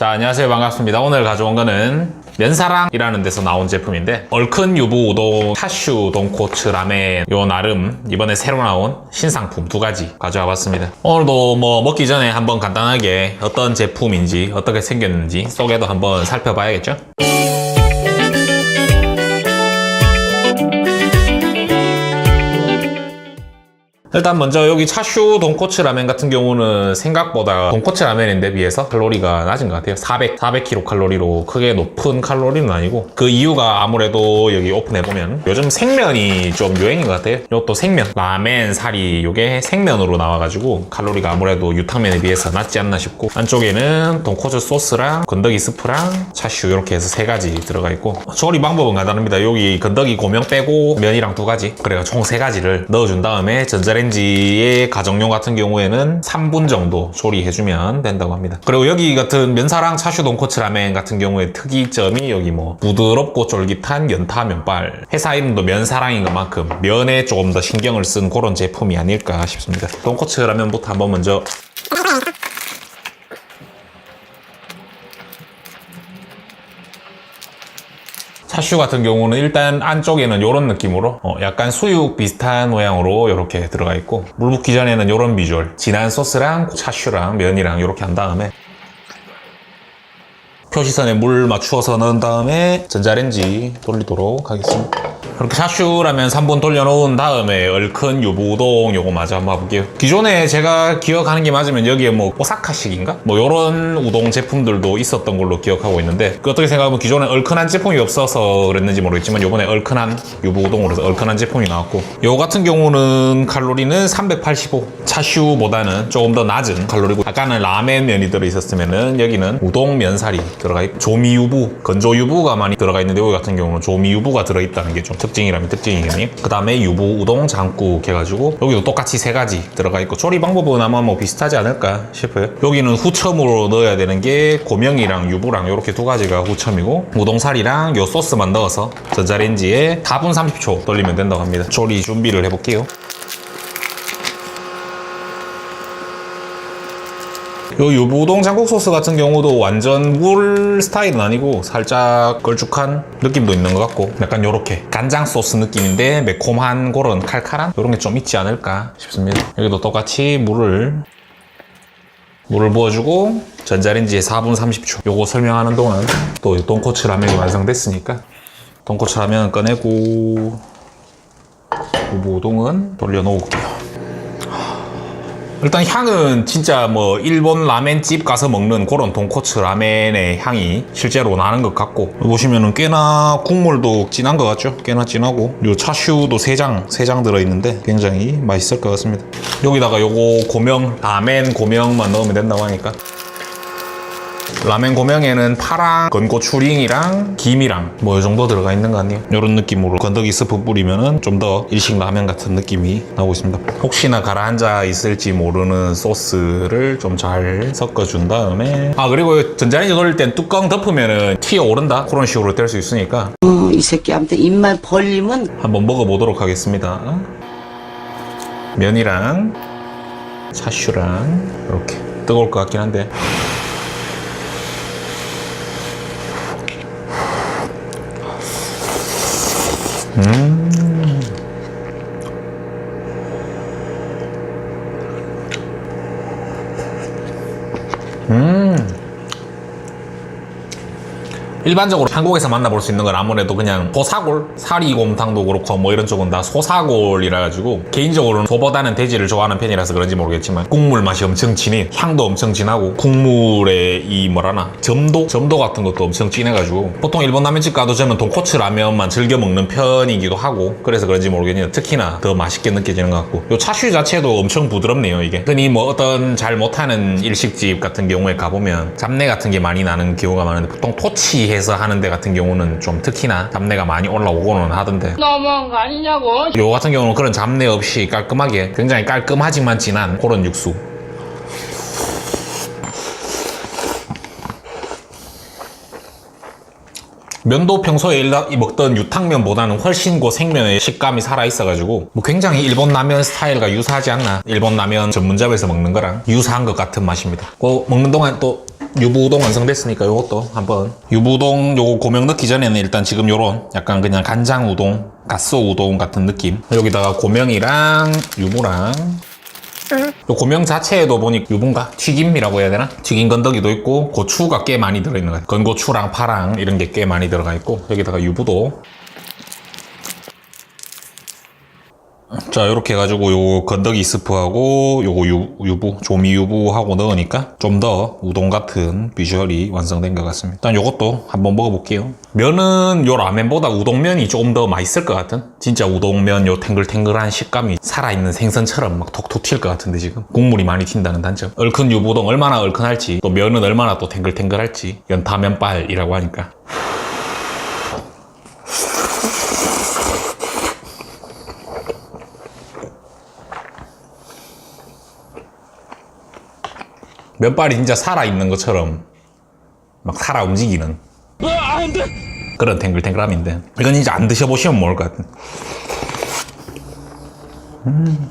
자, 안녕하세요. 반갑습니다. 오늘 가져온 거는 면사랑이라는 데서 나온 제품인데 얼큰 유부 우동 차슈 돈코츠 라멘 요 나름 이번에 새로 나온 신상품 두 가지 가져와 봤습니다. 오늘도 뭐 먹기 전에 한번 간단하게 어떤 제품인지 어떻게 생겼는지 소개도 한번 살펴봐야겠죠? 일단 먼저 여기 차슈 돈코츠 라멘 같은 경우는 생각보다 돈코츠 라멘인데 비해서 칼로리가 낮은 것 같아요. 400, 400kcal 칼로리로 크게 높은 칼로리는 아니고 그 이유가 아무래도 여기 오픈해보면 요즘 생면이 좀 유행인 것 같아요. 이것도 생면 라멘 사리 요게 생면으로 나와가지고 칼로리가 아무래도 유탕면에 비해서 낮지 않나 싶고 안쪽에는 돈코츠 소스랑 건더기 스프랑 차슈 이렇게 해서 세 가지 들어가 있고 조리 방법은 간단합니다. 여기 건더기 고명 빼고 면이랑 두 가지. 그래가 총 세 가지를 넣어준 다음에 전자레 인지에 가정용 같은 경우에는 3분 정도 조리해주면 된다고 합니다. 그리고 여기 같은 면사랑 차슈 돈코츠 라멘 같은 경우에 특이점이 여기 뭐 부드럽고 쫄깃한 연타 면발 회사 이름도 면사랑인 것만큼 면에 조금 더 신경을 쓴 그런 제품이 아닐까 싶습니다. 돈코츠 라면부터 한번 먼저 차슈 같은 경우는 일단 안쪽에는 이런 느낌으로 어, 약간 수육 비슷한 모양으로 이렇게 들어가 있고 물 붓기 전에는 이런 비주얼. 진한 소스랑 차슈랑 면이랑 이렇게 한 다음에 표시선에 물 맞추어서 넣은 다음에 전자레인지 돌리도록 하겠습니다 이렇게 차슈라면 3분 돌려놓은 다음에 얼큰 유부우동 요거 마저 한번 봐볼게요 기존에 제가 기억하는 게 맞으면 여기에 뭐 오사카식인가? 뭐 요런 우동 제품들도 있었던 걸로 기억하고 있는데 그 어떻게 생각하면 기존에 얼큰한 제품이 없어서 그랬는지 모르겠지만 요번에 얼큰한 유부 우동으로 해서 얼큰한 제품이 나왔고 요 같은 경우는 칼로리는 385 차슈보다는 조금 더 낮은 칼로리고 아까는 라멘 면이 들어있었으면은 여기는 우동 면살이 들어가 있고 조미유부 건조유부가 많이 들어가 있는데 여기 같은 경우는 조미유부가 들어있다는 게 좀 특 징이라면 특징이겠네요 그 다음에 유부 우동 장국 해가지고 여기도 똑같이 세 가지 들어가 있고 조리 방법은 아마 뭐 비슷하지 않을까 싶어요. 여기는 후첨으로 넣어야 되는 게 고명이랑 유부랑 이렇게 두 가지가 후첨이고 우동살이랑 요 소스만 넣어서 전자레인지에 4분 30초 돌리면 된다고 합니다. 조리 준비를 해볼게요 요 유부우동 장국 소스 같은 경우도 완전 물 스타일은 아니고 살짝 걸쭉한 느낌도 있는 것 같고 약간 요렇게 간장 소스 느낌인데 매콤한 그런 칼칼한 이런 게 좀 있지 않을까 싶습니다. 여기도 똑같이 물을 물을 부어주고 전자레인지에 4분 30초 요거 설명하는 동안 또 돈코츠 라면이 완성됐으니까 돈코츠 라면 꺼내고. 유부우동은 돌려놓을게요 일단 향은 진짜 뭐 일본 라멘집 가서 먹는 그런 돈코츠 라멘의 향이 실제로 나는 것 같고. 보시면은 꽤나 국물도 진한 것 같죠? 꽤나 진하고. 요 차슈도 3장, 3장 들어있는데 굉장히 맛있을 것 같습니다. 여기다가 요거 고명, 라멘 고명만 넣으면 된다고 하니까 라멘 고명에는 파랑 건고추링이랑 김이랑 뭐 이 정도 들어가 있는 거 같네요? 이런 느낌으로 건더기 스프 뿌리면은 좀 더 일식 라면 같은 느낌이 나오고 있습니다. 혹시나 가라앉아 있을지 모르는 소스를 좀 잘 섞어준 다음에. 아 그리고 전자레인지 돌릴 땐 뚜껑 덮으면은 튀어 오른다? 그런 식으로 될 수 있으니까. 어, 이 새끼 아무튼 입만 벌리면 한번 먹어보도록 하겠습니다. 면이랑 차슈랑 이렇게. 뜨거울 것 같긴 한데 Hum. 일반적으로 한국에서 만나볼 수 있는 건 아무래도 그냥 소사골, 사리곰탕도 그렇고 뭐 이런 쪽은 다 소사골이라 가지고 개인적으로는 소보다는 돼지를 좋아하는 편이라서 그런지 모르겠지만 국물 맛이 엄청 진해 향도 엄청 진하고 국물의 이 뭐라나 점도? 점도 같은 것도 엄청 진해가지고 보통 일본 라면집 가도 저는 돈코츠 라면만 즐겨 먹는 편이기도 하고 그래서 그런지 모르겠는데 특히나 더 맛있게 느껴지는 것 같고 요 차슈 자체도 엄청 부드럽네요 이게 흔히 뭐 어떤 잘 못하는 일식집 같은 경우에 가보면 잡내 같은 게 많이 나는 경우가 많은데 보통 토치해서 하는 데 같은 경우는 좀 특히나 잡내가 많이 올라오고는 하던데. 너무한 거 아니냐고. 요 같은 경우는 그런 잡내 없이 깔끔하게 굉장히 깔끔하지만 진한 그런 육수. 면도 평소에 먹던 유탕면보다는 훨씬 그 생면의 식감이 살아있어가지고 뭐 굉장히 일본 라면 스타일과 유사하지 않나. 일본 라면 전문점에서 먹는 거랑 유사한 것 같은 맛입니다. 그 먹는 동안 또 유부우동 완성됐으니까 요것도 한번. 유부우동 요거 고명 넣기 전에는 일단 지금 요런 약간 그냥 간장 우동 갓소 우동 같은 느낌. 여기다가 고명이랑 유부랑. 요 고명 자체에도 보니 유분가? 튀김이라고 해야 되나? 튀김 건더기도 있고 고추가 꽤 많이 들어있는 것 같아요. 건고추랑 파랑 이런 게 꽤 많이 들어가 있고 여기다가 유부도 자 이렇게 해가지고 요 건더기 스프하고 요거 유, 유부 조미 유부하고 넣으니까 좀 더 우동 같은 비주얼이 완성된 것 같습니다. 일단 요것도 한번 먹어볼게요. 면은 요 라면보다 우동면이 조금 더 맛있을 것 같은? 진짜 우동면 요 탱글탱글한 식감이 살아있는 생선처럼 막 톡톡 튈 것 같은데 지금? 국물이 많이 튄다는 단점. 얼큰 유부동 얼마나 얼큰할지 또 면은 얼마나 또 탱글탱글할지 연타면발이라고 하니까 면발이 진짜 살아있는 것처럼 막 살아 움직이는 그런 탱글탱글함인데. 이건 이제 안 드셔보시면 모를 것 같은 음.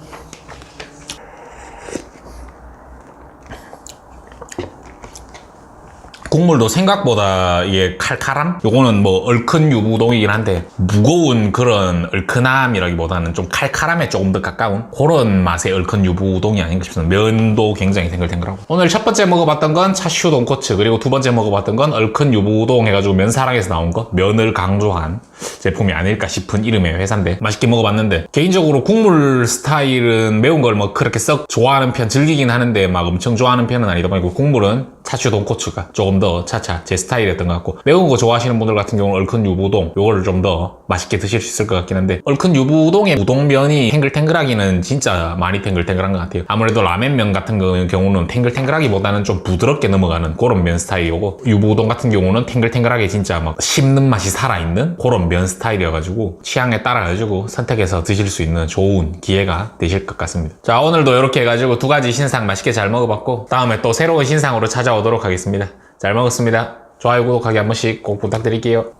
국물도 생각보다 이게 칼칼함? 요거는 뭐 얼큰 유부동이긴 한데 무거운 그런 얼큰함이라기보다는 좀 칼칼함에 조금 더 가까운 그런 맛의 얼큰 유부동이 아닌가 싶습니다. 면도 굉장히 탱글탱글하고 오늘 첫 번째 먹어봤던 건 차슈 돈코츠 그리고 두 번째 먹어봤던 건 얼큰 유부동 해가지고 면사랑에서 나온 거 면을 강조한 제품이 아닐까 싶은 이름의 회사인데 맛있게 먹어봤는데 개인적으로 국물 스타일은 매운 걸 뭐 그렇게 썩 좋아하는 편 즐기긴 하는데 막 엄청 좋아하는 편은 아니다 보니까 국물은 차슈 돈코츠가 조금 더 차차 제 스타일이었던 것 같고 매운 거 좋아하시는 분들 같은 경우는 얼큰 유부동 요거를 좀 더 맛있게 드실 수 있을 것 같긴 한데 얼큰 유부동의 우동면이 탱글탱글하기는 진짜 많이 탱글탱글한 것 같아요. 아무래도 라면면 같은 거 경우는 탱글탱글하기보다는 좀 부드럽게 넘어가는 그런 면 스타일이고 유부동 같은 경우는 탱글탱글하게 진짜 막 씹는 맛이 살아있는 그런 면 스타일이어가지고 취향에 따라가지고 선택해서 드실 수 있는 좋은 기회가 되실 것 같습니다. 자 오늘도 이렇게 해가지고 두 가지 신상 맛있게 잘 먹어봤고 다음에 또 새로운 신상으로 찾아 오도록 하겠습니다. 잘 먹었습니다. 좋아요 구독하기 한 번씩 꼭 부탁드릴게요